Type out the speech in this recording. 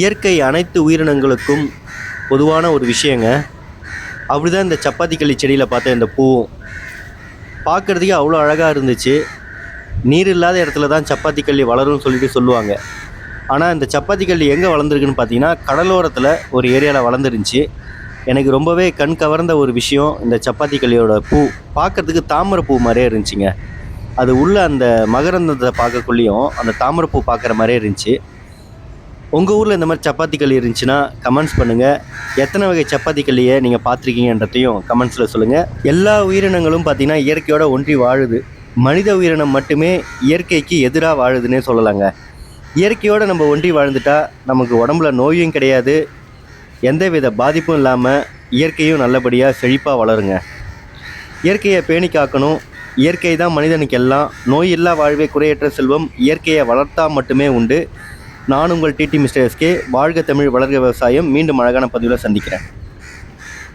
இயற்கை அனைத்து உயிரினங்களுக்கும் பொதுவான ஒரு விஷயங்க. அப்படிதான் இந்த சப்பாத்தி களி செடியில் பார்த்த இந்த பூவும். பார்க்குறதுக்கே அவ்வளோ அழகாக இருந்துச்சு. நீர் இல்லாத இடத்துல தான் சப்பாத்தி கல்லி வளரும்னு சொல்லிட்டு சொல்லுவாங்க. ஆனால் இந்த சப்பாத்தி கல்லி எங்கே வளர்ந்துருக்குன்னு பார்த்தீங்கன்னா கடலோரத்தில் ஒரு ஏரியாவில் வளர்ந்துருந்துச்சு. எனக்கு ரொம்பவே கண் கவர்ந்த ஒரு விஷயம் இந்த சப்பாத்தி கல்லியோட பூ. பார்க்கறதுக்கு தாமரை பூ மாதிரியே இருந்துச்சுங்க. அது உள்ள அந்த மகரந்தத்தை பார்க்கக்குள்ளேயும் அந்த தாமரை பூ பார்க்குற மாதிரியே இருந்துச்சு. உங்கள் ஊரில் இந்த மாதிரி சப்பாத்தி களி இருந்துச்சுன்னா கமெண்ட்ஸ் பண்ணுங்கள் எத்தனை வகை சப்பாத்தி களியை நீங்கள் பார்த்துருக்கீங்கன்றதையும் கமெண்ட்ஸில் சொல்லுங்கள் எல்லா உயிரினங்களும் பார்த்திங்கன்னா இயற்கையோட ஒன்றி வாழுது. மனித உயிரினம் மட்டுமே இயற்கைக்கு எதிராக வாழுதுன்னே சொல்லலாங்க. இயற்கையோடு நம்ம ஒன்றி வாழ்ந்துட்டா நமக்கு உடம்புல நோயும் கிடையாது. எந்தவித பாதிப்பும் இல்லாமல் இயற்கையும் நல்லபடியாக செழிப்பாக வளருங்க. இயற்கையை பேணி காக்கணும். இயற்கை தான் மனிதனுக்கு எல்லாம் நோய் இல்லா வாழ்வே குறையற்ற செல்வம். இயற்கையை வளர்த்தா மட்டுமே உண்டு. நான் உங்கள் டிடி மிஸ்டர் எஸ்கே வாழ்க தமிழ் வளர்க விவசாயம் மீண்டும் அழகான பதிவில் சந்திக்கிறேன்.